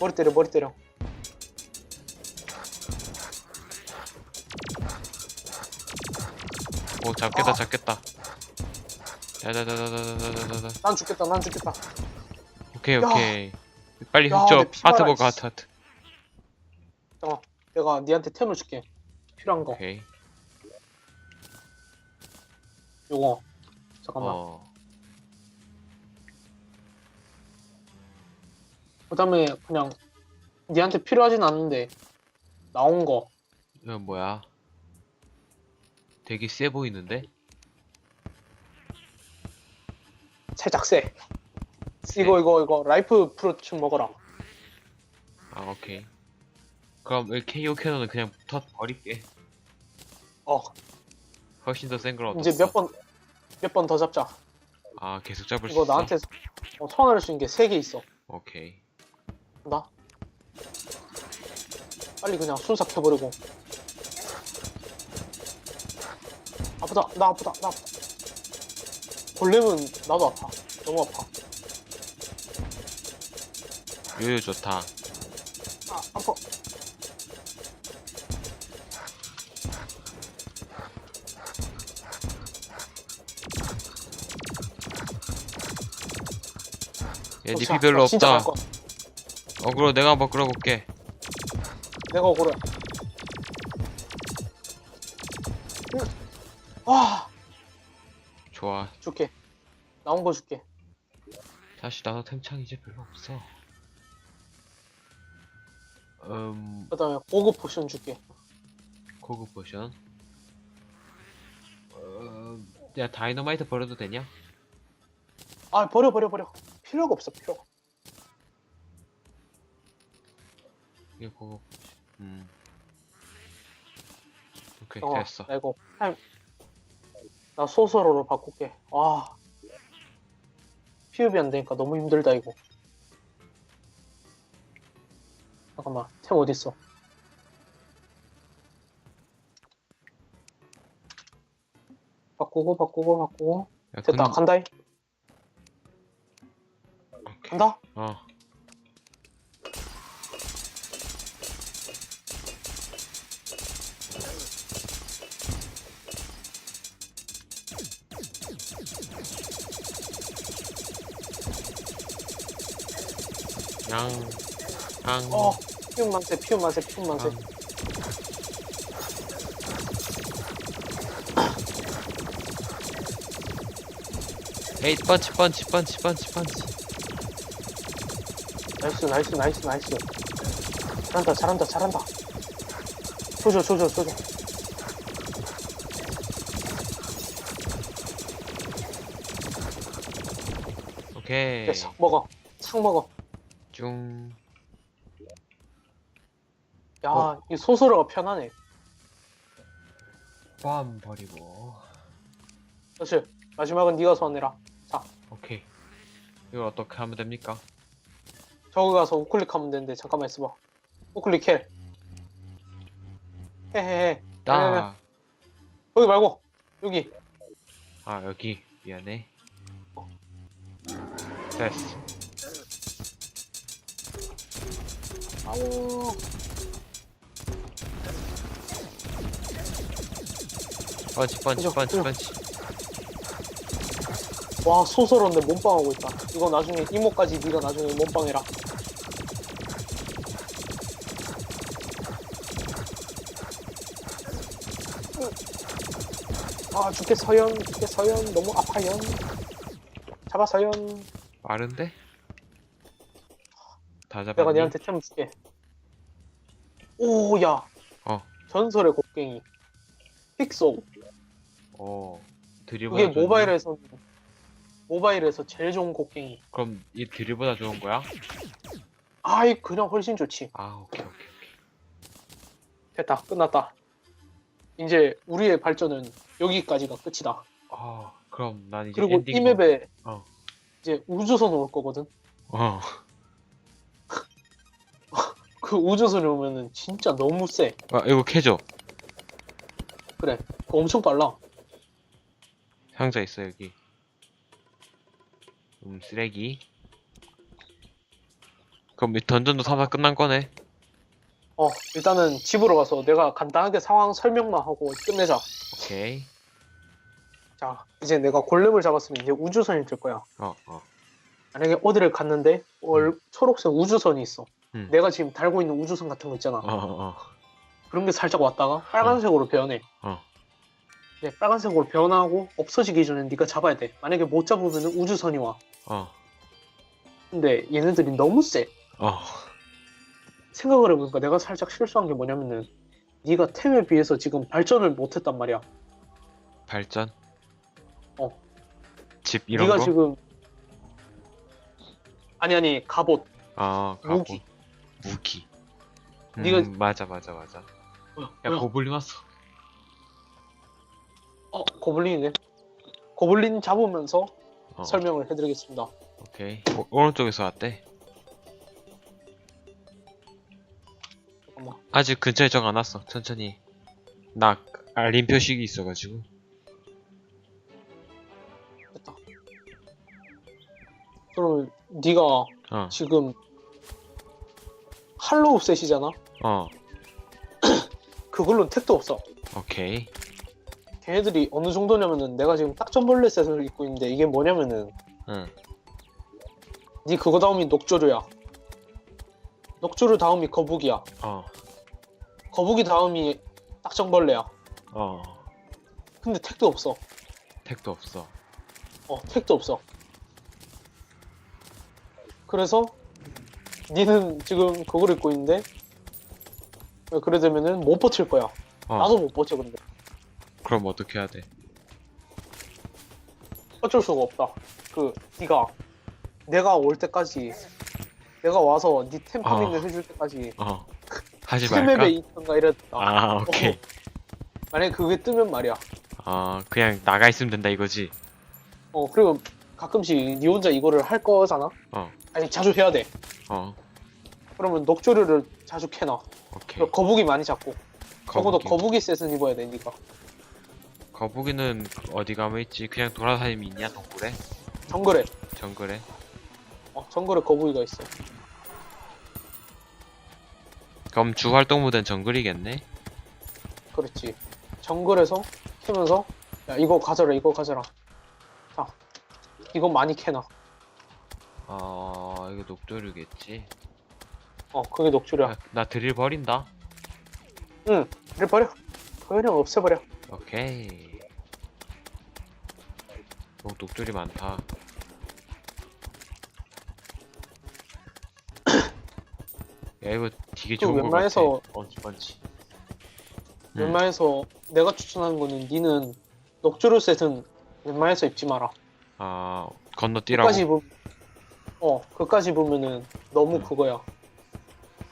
머리 때려 머리 때려 오 잡겠다 아. 잡겠다 야자자자자자자자자 난 죽겠다 난 죽겠다 오케이 야. 오케이 빨리 야, 흡죠 내 하트 먹어 씨. 하트 하트 내가 니한테 템을 줄게 필요한 거 오케이 요거 잠깐만 어 그 다음에 그냥 니한테 필요하진 않은데 나온 거. 이건 뭐야? 되게 세 보이는데? 살짝 세 이거 이거 이거 라이프 프루츠 먹어라. 아 오케이. 그럼 이 KO 캐논은 그냥 더 버릴게. 어. 훨씬 더 센 걸 얻었어. 이제 몇 번 몇 번 더 잡자. 아 계속 잡을 수 이거 있어? 나한테 어, 소환할 수 있는 게세 개 있어. 오케이 나? 빨리 그냥 순삭 해버리고. 아프다. 나 아프다. 나 아프다. 골렘은 나도 아파. 너무 아파. 요요 좋다. 아 아파. 얘 어, 니피 자, 별로 나 진짜 없다. 갈 거야. 어그로 내가 한번 끌어볼게. 내가 억울해 와 좋아. 줄게. 나온 거 줄게. 사실 나도 템창 이제 별로 없어. 음. 그 다음에 고급 포션 줄게. 고급 포션. 어... 야 다이너마이트 버려도 되냐? 아 버려 버려 버려. 필요가 없어 필요가 이게 포션 음. 오케이 어, 됐어. 나 이거 나 소설어로 바꿀게. 와 피흡이 안 되니까 너무 힘들다 이거. 잠깐만 템 어딨어? 바꾸고 바꾸고 바꾸고. 야, 됐다 근- 간다이 오케이. 간다? 어 양, 양, 어 피흡 만세 피흡 만세 피흡 만세. 양. 에이 펀치 펀치 펀치 펀치 펀치. 나이스 나이스 나이스 나이스. 잘한다 잘한다 잘한다. 조져 조져 조져. 오케이. 됐어 먹어. 착 먹어 중 야, 어. 이 소설어가 편하네. 빰 버리고 사실 마지막은 네가 소환해라. 오케이 이걸 어떻게 하면 됩니까? 저기 가서 우클릭 하면 되는데 잠깐만 있어봐. 우클릭 해. 헤헤헤. 딱! 거기 말고 여기. 아 여기 미안해 됐어 아우. 펀치 펀치 펀치. 펀치 와 소설어인데 몸빵하고 있다. 이거 나중에 이모까지 네가 나중에 몸빵해라. 아 죽게 서연 너무 아파연 잡아 서연 빠른데? 다 내가 잡았니? 니한테 템 줄게. 오야. 어. 전설의 곡괭이. 픽소. 어 드리보다 그게? 모바일에서 모바일에서 제일 좋은 곡괭이. 그럼 이 드리보다 좋은 거야? 아이 그냥 훨씬 좋지. 아 오케이 오케이 됐다. 끝났다. 이제 우리의 발전은 여기까지가 끝이다. 아 그럼 난 이제 그리고 엔딩 이 맵에 어. 이제 우주선 올 거거든. 어 그 우주선이 오면은 진짜 너무 세. 아, 이거 캐줘 그래. 그거 엄청 빨라. 상자 있어 여기 음 쓰레기 그럼 이 던전도 사다 끝난 거네. 어, 일단은 집으로 가서 내가 간단하게 상황 설명만 하고 끝내자. 오케이. 자, 이제 내가 골렘을 잡았으면 이제 우주선이 될 거야. 어, 어. 만약에 어디를 갔는데 월, 초록색 우주선이 있어. 음. 내가 지금 달고 있는 우주선 같은 거 있잖아. 어, 어, 어. 그런 게 살짝 왔다가 빨간색으로 변해. 어. 네, 빨간색으로 변하고 없어지기 전에 네가 잡아야 돼. 만약에 못 잡으면 우주선이 와. 어, 근데 얘네들이 너무 세. 어. 생각을 해보니까 내가 살짝 실수한 게 뭐냐면은 네가 템에 비해서 지금 발전을 못했단 말이야. 발전? 어. 집 이런 네가 거? 지금 아니 아니 갑옷 아, 가고. 무기. 무기. 음, 네가- 맞아, 맞아, 맞아. 뭐야, 야, 뭐야? 고블린 왔어. 어 고블린이네. 고블린 잡으면서 어, 설명을 해드리겠습니다. 오케이. 오, 오른쪽에서 왔대. 잠깐만. 아직 근처에 정안 왔어. 천천히. 나 알림 표식이 있어가지고. 됐다. 그러면 네가 어, 지금 할로우 셋이잖아. 어. 그걸로는 택도 없어. 오케이. 걔네들이 어느 정도냐면은 내가 지금 딱전벌레 셋을 입고 있는데 이게 뭐냐면은 응. 네 그거 다음이 녹조류야. 녹조류 다음이 거북이야. 어, 거북이 다음이 딱정벌레야. 어. 근데 택도 없어. 택도 없어. 어, 택도 없어. 그래서 니는 지금 그걸 입고 있는데 그래 되면은 못 버틸 거야. 어. 나도 못 버텨 근데 그럼 어떻게 해야 돼? 어쩔 수가 없다. 그 네가 내가 올 때까지 내가 와서 니 템파밍을 어. 해줄 때까지 어. 하지 말까? 템맵에 있던가 이랬다. 아, 오케이. 만약에 그게 뜨면 말이야. 어, 그냥 나가 있으면 된다 이거지. 어 그리고 가끔씩 니 혼자 이거를 할 거잖아. 어, 아니 자주 해야 돼. 어. 그러면 녹조류를 자주 캐놔. 오케이. 거북이 많이 잡고. 적어도 거북이. 셋은 입어야 돼, 니가. 거북이는 어디 가면 있지? 그냥 돌아다니면 있냐 동굴에? 정글에. 정글에? 어, 정글에 거북이가 있어. 그럼 주 활동 무대는 정글이겠네? 그렇지. 정글에서 캐면서, 야, 이거 가져라, 이거 가져라. 자, 이거 많이 캐놔. 어, 이거 녹조류겠지? 어, 그게 녹조류야. 나, 나 드릴 버린다. 응, 이래 버려. 그냥 없애버려. 오케이. 오, 녹조리 많다. 야, 이거 되게 그 좋은 거 같아. 웬만해서- 번치, 번치. 음. 웬만해서 내가 추천하는 거는 니는 녹조류 셋은 웬만해서 입지 마라. 아, 건너뛰라고? 끝까지 입으 어, 끝까지 입으면은 너무 음. 그거야.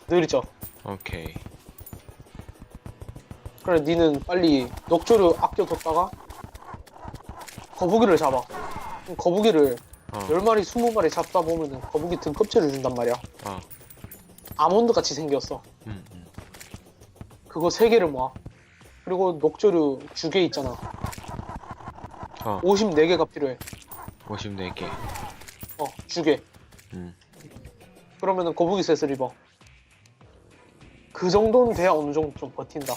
느리죠. 오케이. 그래, 니는 빨리 녹조류 아껴뒀다가 거북이를 잡아. 그럼 거북이를 어, 10마리, 20마리 잡다 보면은 거북이 등 껍질을 준단 말이야. 어. 아몬드 같이 생겼어. 음, 음. 그거 3개를 모아. 그리고 녹조류 주개 있잖아. 어, 54개가 필요해. 54개. 어, 주개. 음. 그러면은 거북이 셋을 입어. 그 정도는 돼야 어느 정도 좀 버틴다.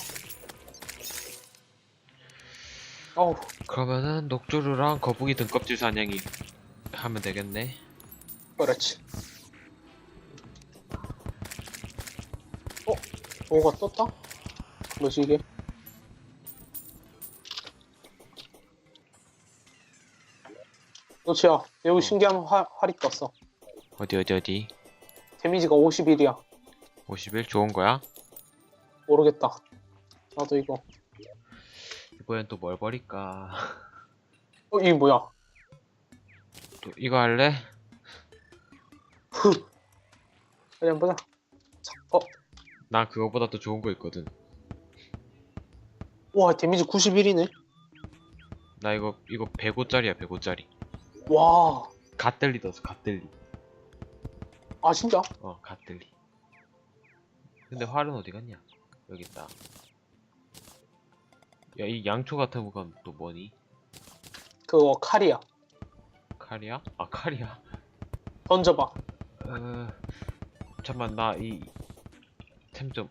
어우, 그러면은 녹조류랑 거북이 등껍질 사냥이 하면 되겠네. 그렇지. 어? 뭐가 떴다? 뭐지 이게? 그렇지야. 여기 신기한 화, 활이 떴어. 어디 어디 어디? 데미지가 51이야. 51 좋은 거야? 모르겠다. 나도 이거. 이번엔 또 뭘 버릴까? 어, 이게 뭐야? 또 이거 할래? 어디 한번 보자. 자, 어, 나 그거보다 더 좋은 거 있거든. 와, 데미지 91이네. 나 이거 이거 105짜리야 105짜리. 와, 갓들리 넣었어 갓들리. 아, 진짜? 어 갓들리. 근데 활은 어디 갔냐? 여기 있다. 야 이 양초 같은 건 또 뭐니? 그거 칼이야. 칼이야? 아 칼이야? 던져봐. 어... 잠만 나 이 템 좀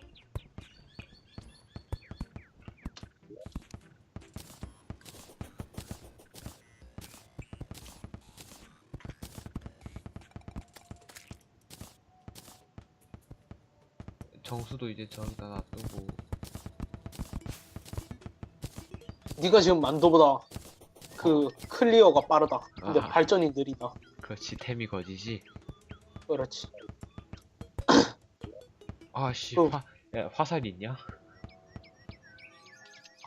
정수도 이제 저기다 놔두고 네가 지금 만도보다 그 클리어가 빠르다. 근데 아. 발전이 느리다. 그렇지 템이 거지지 그렇지. 아씨 어. 화, 야, 화살 있냐?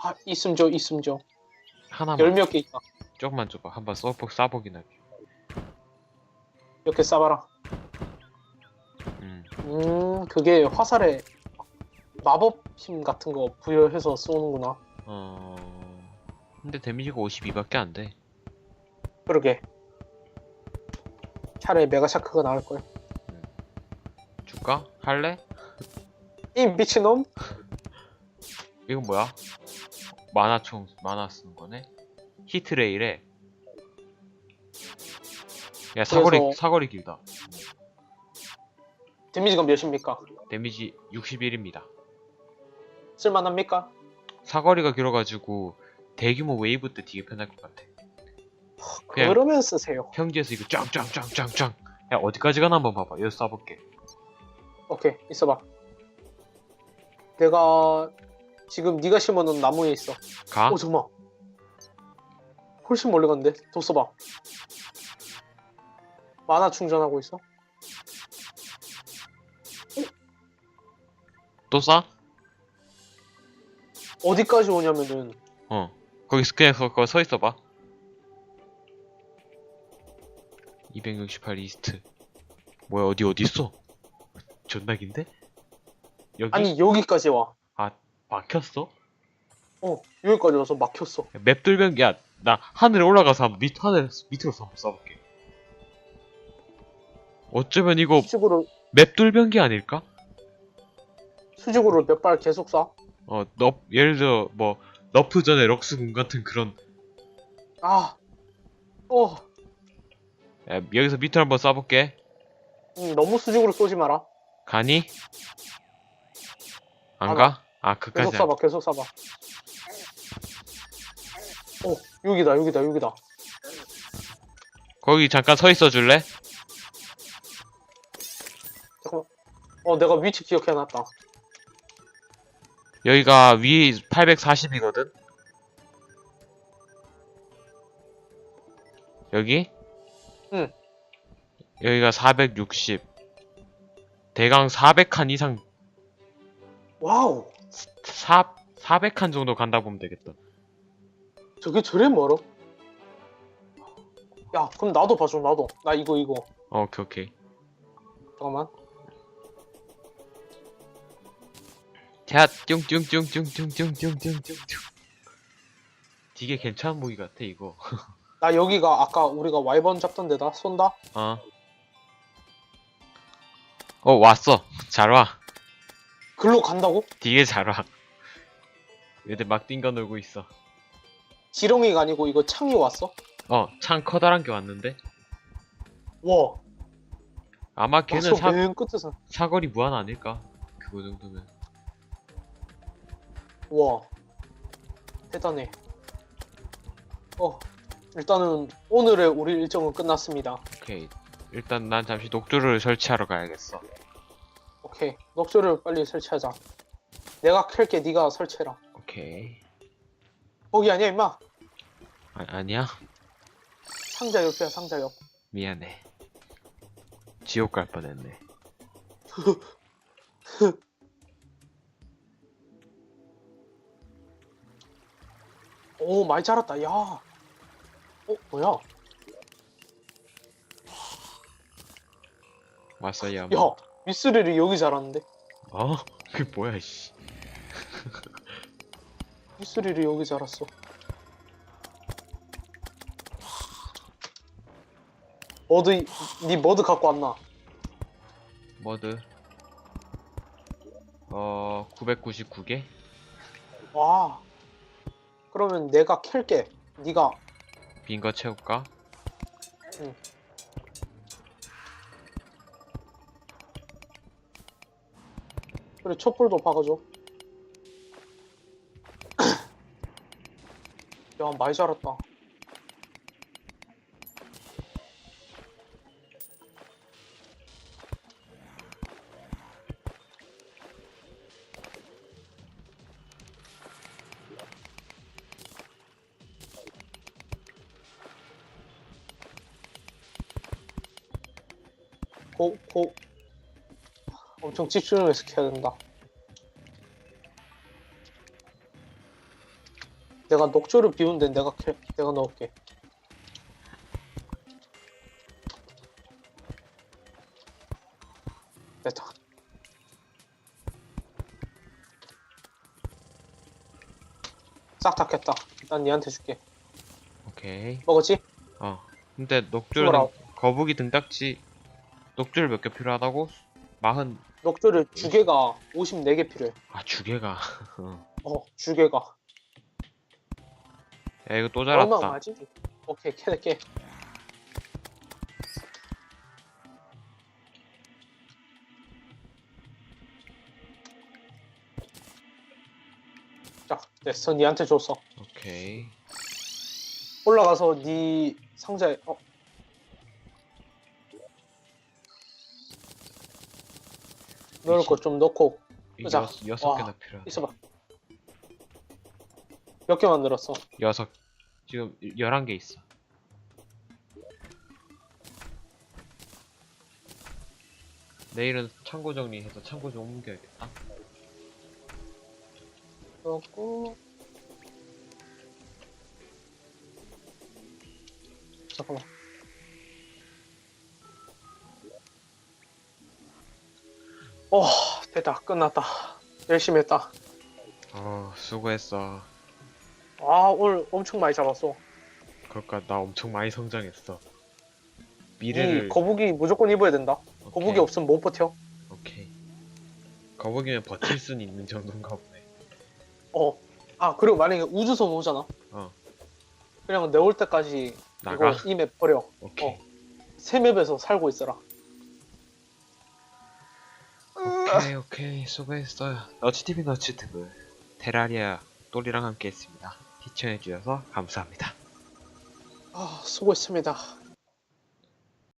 아 있음 줘 있음 줘. 하나만 열 몇 개 있다. 조금만 줘봐 한번 써보, 싸보긴 할게 몇개 싸봐라. 음. 음 그게 화살에 마법 힘 같은 거 부여해서 쏘는구나. 어... 근데 데미지가 52밖에 안 돼 그러게. 차라리 메가샤크가 나을 걸. 줄까? 할래? 이 미친놈? 이건 뭐야? 만화총 만화 쓰는 거네? 히트레일에 야 사거리 그래서- 사거리 길다 데미지가 몇입니까? 데미지 61입니다 쓸만합니까? 사거리가 길어가지고 대규모 웨이브 때 되게 편할 것 같아 그냥- 그러면 쓰세요. 평지에서 이거 짱짱짱짱짱 야 어디까지 가나 한번 봐봐 여기 쏴볼게 오케이 있어봐. 내가 지금 네가 심어놓은 나무에 있어. 가? 오 잠깐만. 훨씬 멀리 갔는데? 더 써봐. 만화 충전하고 있어? 또 쏴? 어디까지 오냐면은 어 거기 그냥 거, 거기 서 있어 봐 268 이스트 뭐야 어디 어디 있어? 존나 긴데? 여기 아니 여기까지 와. 막혔어? 어 여기까지 와서 막혔어. 맵 뚫면 야나 하늘에 올라가서 한번 밑 하늘 밑으로 한번 쏴볼게 어쩌면 이거 수직으로 맵 뚫변기 아닐까? 수직으로 몇 발 계속 쏴. 어, 너 예를 들어 뭐 너프 전에 럭스군 같은 그런 아, 어, 야, 여기서 밑으로 한번 쏴볼게. 음, 너무 수직으로 쏘지 마라. 가니? 안안 가? 아, 계속 그까지. 안- 쏴봐, 계속 쏴봐. 어, 여기다, 여기다, 여기다. 거기 잠깐 서 있어 줄래? 잠깐만. 어, 내가 위치 기억해놨다. 여기가 위 840이거든. 여기? 응. 여기가 460. 대강 400칸 이상 와우, 4 400칸 정도 간다 보면 되겠다. 저게 저래 멀어? 야, 그럼 나도 봐줘, 나도. 나 이거, 이거. 어, 오케이 오케이. 잠깐만. 자, 뚱뚱뚱뚱뚱뚱뚱뚱뚱뚱. 되게 괜찮은 무기 같아 이거. 나 여기가 아까 우리가 와이번 잡던 데다. 쏜다? 어. 어 왔어. 잘 와. 글로 간다고? 되게 잘 와. 얘들 막 띵거 놀고 있어. 지렁이가 아니고 이거 창이 왔어? 어, 창 커다란 게 왔는데? 와, 아마 걔는 사, 맨 끝에서. 사거리 무한 아닐까? 그거 정도면. 와, 대단해. 어, 일단은 오늘의 우리 일정은 끝났습니다. 오케이. 일단 난 잠시 녹조를 설치하러 가야겠어. 오케이, 녹조를 빨리 설치하자. 내가 켤게, 네가 설치해라. 오케이. 거기 아니야, 임마. 아, 아니야? 상자 옆이야, 상자 옆. 미안해. 지옥 갈 뻔했네. 오, 많이 자랐다. 야. 어, 뭐야? 왔어, 야. 야, 미스릴이 여기 자랐는데? 어? 그게 뭐야, 씨. 미스릴이 여기 자랐어. 머드, 니 머드 갖고 왔나? 머드. 어, 999개? 와. 그러면 내가 켤게. 네가 빈 거 채울까? 응. 그래 촛불도 박아줘 야 많이 자랐다 엄청 집중해서 해야 된다. 내가 녹조를 비운데 내가 캐, 내가 넣을게. 됐다. 싹다 캤다. 난 니한테 줄게. 오케이. 먹었지? 어. 근데 스물아홉. 거북이 등딱지 녹줄 몇 개 필요하다고? 마흔 녹조를 주개가 54개 필요해. 아 주개가 어. 어, 주개가. 야 이거 또 얼마 자랐다 맞지? 오케이, 캐, 캐. 자, 됐어. 니한테 줬어. 오케이 올라가서 니 상자에 어 넣을 거 좀 넣고 이 자, 여, 여섯 와, 개나 필요하다 있어봐. 몇 개 만들었어? 여섯 지금 열한 개 있어 내일은 창고 정리해서 창고 좀 옮겨야겠다 넣고 잠깐만. 어, 됐다. 끝났다. 열심히 했다. 어 수고했어 아, 오늘 엄청 많이 잡았어. 그럴까 나 엄청 많이 성장했어 이 미래를 거북이 무조건 입어야 된다. 오케이, 거북이 없으면 못 버텨. 오케이 거북이면 버틸 수는 있는 정도인가 보네 어. 아, 그리고 만약에 우주선 오잖아. 어 그냥 내올 때까지 나가 이거 이 맵 버려. 오케이 어. 새 맵에서 살고 있어라. 오케이 오케이. 수고했어요. 너치TV 너치트브. 테라리아 똘이랑 함께 했습니다. 시청해주셔서 감사합니다. 아, 수고했습니다.